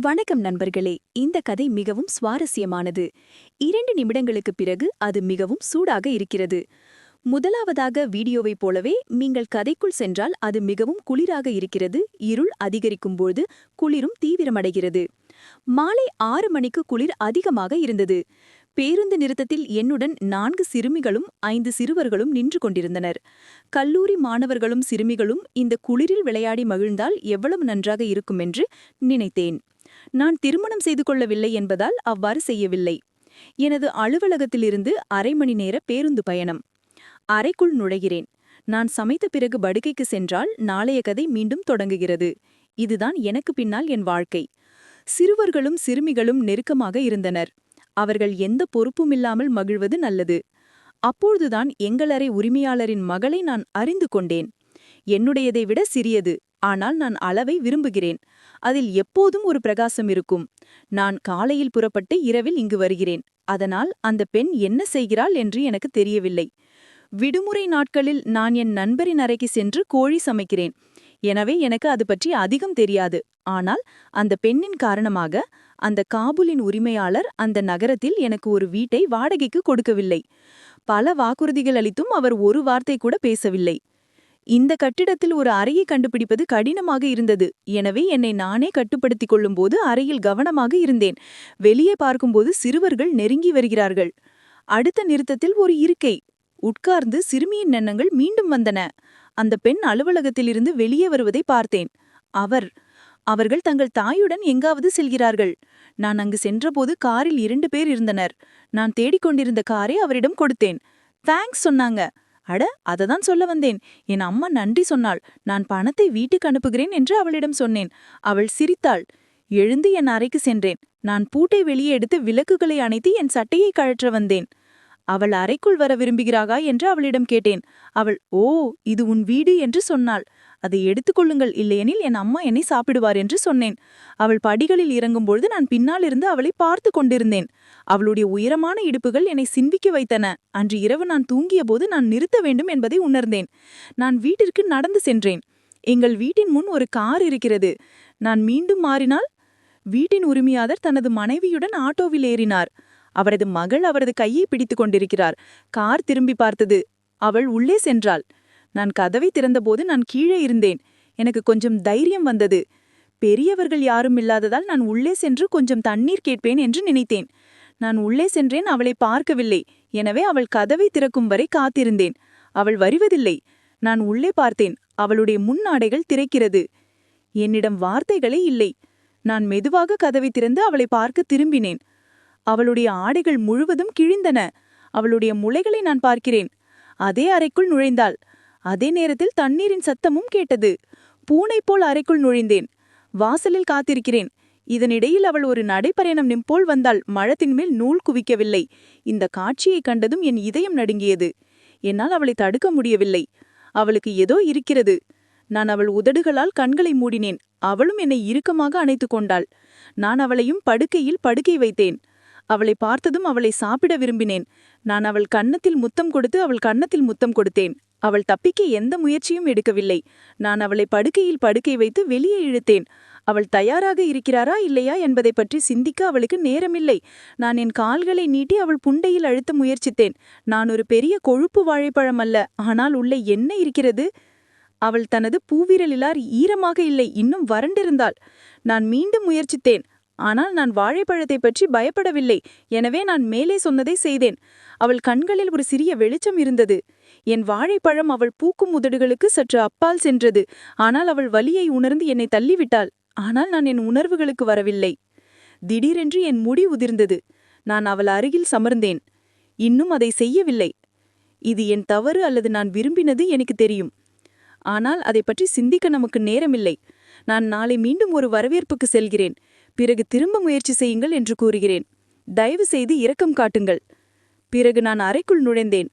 வணக்கம் நண்பர்களே. இந்த கதை மிகவும் சுவாரஸ்யமானது. இரண்டு நிமிடங்களுக்குப் பிறகு அது மிகவும் சூடாக இருக்கிறது. முதலாவதாக வீடியோவைப் போலவே நீங்கள் கதைக்குள் சென்றால் அது மிகவும் குளிராக இருக்கிறது. இருள் அதிகரிக்கும்போது குளிரும் தீவிரமடைகிறது. மாலை ஆறு மணிக்கு குளிர் அதிகமாக இருந்தது. பேருந்து நிறுத்தத்தில் என்னுடன் நான்கு சிறுமிகளும் ஐந்து சிறுவர்களும் நின்று கொண்டிருந்தனர். கல்லூரி மாணவர்களும் சிறுமிகளும் இந்த குளிரில் விளையாடி மகிழ்ந்தால் எவ்வளவு நன்றாக இருக்கும் என்று நினைத்தேன். நான் திருமணம் செய்து கொள்ளவில்லை என்பதால் அவ்வாறு செய்யவில்லை. எனது அலுவலகத்திலிருந்து அரை மணி நேர பேருந்து பயணம். அறைக்குள் நுழைகிறேன். நான் சமைத்த பிறகு படுக்கைக்கு சென்றால் நாளைய கதை மீண்டும் தொடங்குகிறது. இதுதான் எனக்கு பின்னால் என் வாழ்க்கை. சிறுவர்களும் சிறுமிகளும் நெருக்கமாக இருந்தனர். அவர்கள் எந்த பொறுப்புமில்லாமல் மகிழ்வது நல்லது. அப்பொழுதுதான் எங்களறை உரிமையாளரின் மகளை நான் அறிந்து கொண்டேன். என்னுடையதை விட சிறியது. ஆனால் நான் அளவை விரும்புகிறேன். அதில் எப்போதும் ஒரு பிரகாசம் இருக்கும். நான் காலையில் புறப்பட்டு இரவில் இங்கு வருகிறேன். அதனால் அந்த பெண் என்ன செய்கிறாள் என்று எனக்கு தெரியவில்லை. விடுமுறை நாட்களில் நான் என் நண்பரின் அறைக்கு சென்று கோழி சமைக்கிறேன். எனவே எனக்கு அது பற்றி அதிகம் தெரியாது. ஆனால் அந்த பெண்ணின் காரணமாக அந்த காபுலின் உரிமையாளர் அந்த நகரத்தில் எனக்கு ஒரு வீட்டை வாடகைக்கு கொடுக்கவில்லை. பல வாக்குறுதிகள் அளித்தும் அவர் ஒரு வார்த்தை கூட பேசவில்லை. இந்த கட்டிடத்தில் ஒரு அறையை கண்டுபிடிப்பது கடினமாக இருந்தது. எனவே என்னை நானே கட்டுப்படுத்திக் கொள்ளும்போது அறையில் கவனமாக இருந்தேன். வெளியே பார்க்கும்போது சிறுவர்கள் நெருங்கி வருகிறார்கள். அடுத்த நிறுத்தத்தில் ஒரு இருக்கை. உட்கார்ந்து சிறுமியின் எண்ணங்கள் மீண்டும் வந்தன. அந்த பெண் அலுவலகத்திலிருந்து வெளியே வருவதை பார்த்தேன். அவர் அவர்கள் தங்கள் தாயுடன் எங்காவது செல்கிறார்கள். நான் அங்கு சென்றபோது காரில் இரண்டு பேர் இருந்தனர். நான் தேடிக்கொண்டிருந்த காரை அவரிடம் கொடுத்தேன். தேங்க்ஸ் சொன்னாங்க. அட அததான் சொல்ல வந்தேன். என் அம்மா நன்றி சொன்னாள். நான் பணத்தை வீட்டுக்கு அனுப்புகிறேன் என்று அவளிடம் சொன்னேன். அவள் சிரித்தாள். எழுந்து என் அறைக்கு சென்றேன். நான் பூட்டை வெளியே எடுத்து விளக்குகளை அணைத்து என் சட்டையை கழற்ற வந்தேன். அவள் அறைக்குள் வர விரும்புகிறாகா என்று அவளிடம் கேட்டேன். அவள் ஓ இது உன் வீடு என்று சொன்னாள். அதை எடுத்துக்கொள்ளுங்கள் இல்லையெனில் என் அம்மா என்னை சாப்பிடுவார் என்று சொன்னேன். அவள் படிகளில் இறங்கும்பொழுது நான் பின்னாலிருந்து அவளை பார்த்து கொண்டிருந்தேன். அவளுடைய உயரமான இடுப்புகள் என்னை சிந்திக்க வைத்தன. அன்று இரவு நான் தூங்கியபோது நான் நிறுத்த வேண்டும் என்பதை உணர்ந்தேன். நான் வீட்டிற்கு நடந்து சென்றேன். எங்கள் வீட்டின் முன் ஒரு கார் இருக்கிறது. நான் மீண்டும் மாறினால் வீட்டின் உரிமையாளர் தனது மனைவியுடன் ஆட்டோவில் ஏறினார். அவரது மகள் அவரது கையை பிடித்துக் கொண்டிருக்கிறார். கார் திரும்பி பார்த்தது. அவள் உள்ளே சென்றாள். நான் கதவை திறந்தபோது நான் கீழே இருந்தேன். எனக்கு கொஞ்சம் தைரியம் வந்தது. பெரியவர்கள் யாரும் இல்லாததால் நான் உள்ளே சென்று கொஞ்சம் தண்ணீர் கேட்பேன் என்று நினைத்தேன். நான் உள்ளே சென்றேன். அவளை பார்க்கவில்லை. எனவே அவள் கதவை திறக்கும் வரை காத்திருந்தேன். அவள் வருவதில்லை. நான் உள்ளே பார்த்தேன். அவளுடைய முன் ஆடைகள் திறக்கிறது. என்னிடம் வார்த்தைகளே இல்லை. நான் மெதுவாக கதவை திறந்து அவளை பார்க்க திரும்பினேன். அவளுடைய ஆடைகள் முழுவதும் கிழிந்தன. அவளுடைய முளைகளை நான் பார்க்கிறேன். அதே அறைக்குள் நுழைந்தாள். அதே நேரத்தில் தண்ணீரின் சத்தமும் கேட்டது. பூனை போல் அறைக்குள் நுழைந்தேன். வாசலில் காத்திருக்கிறேன். இதனிடையில் அவள் ஒரு நடைப்பயணம் நிம்போல் வந்தாள். மழத்தின் மேல் நூல் குவிக்கவில்லை. இந்த காட்சியை கண்டதும் என் இதயம் நடுங்கியது. என்னால் அவளை தடுக்க முடியவில்லை. அவளுக்கு ஏதோ இருக்கிறது. நான் அவள் உதடுகளால் கண்களை மூடினேன். அவளும் என்னை இறுக்கமாக அணைத்துக் கொண்டாள். நான் அவளையும் படுக்கையில் படுக்கை வைத்தேன். அவளை பார்த்ததும் அவளை சாப்பிட விரும்பினேன். நான் அவள் கன்னத்தில் முத்தம் கொடுத்து அவள் கன்னத்தில் முத்தம் கொடுத்தேன். அவள் தப்பிக்க எந்த முயற்சியும் எடுக்கவில்லை. நான் அவளை படுக்கையில் படுக்கை வைத்து வெளியே இழுத்தேன். அவள் தயாராக இருக்கிறாரா இல்லையா என்பதை பற்றி சிந்திக்க அவளுக்கு நேரமில்லை. நான் என் கால்களை நீட்டி அவள் புண்டையில் அழுத்த முயற்சித்தேன். நான் ஒரு பெரிய கொழுப்பு வாழைப்பழம் அல்ல. ஆனால் உள்ளே என்ன இருக்கிறது? அவள் தனது பூவிரலிலார் ஈரமாக இல்லை. இன்னும் வறண்டிருந்தாள். நான் மீண்டும் முயற்சித்தேன். ஆனால் நான் வாழைப்பழத்தை பற்றி பயப்படவில்லை. எனவே நான் மேலே சொன்னதை செய்தேன். அவள் கண்களில் ஒரு சிறிய வெளிச்சம் இருந்தது. என் வாழைப்பழம் அவள் பூக்கும் உதடுகளுக்கு சற்று அப்பால் சென்றது. ஆனால் அவள் வலியை உணர்ந்து என்னை தள்ளிவிட்டாள். ஆனால் நான் என் உணர்வுகளுக்கு வரவில்லை. திடீரென்று என் முடி உதிர்ந்தது. நான் அவள் அருகில் சமர்ந்தேன். இன்னும் அதை செய்யவில்லை. இது என் தவறு அல்லது நான் விரும்பினது எனக்கு தெரியும். ஆனால் அதை பற்றி சிந்திக்க நமக்கு நேரமில்லை. நான் நாளை மீண்டும் ஒரு வரவேற்புக்கு செல்கிறேன். பிறகு திரும்ப முயற்சி செய்யுங்கள் என்று கூறுகிறேன். தயவு செய்து இரக்கம் காட்டுங்கள். பிறகு நான் அறைக்குள் நுழைந்தேன்.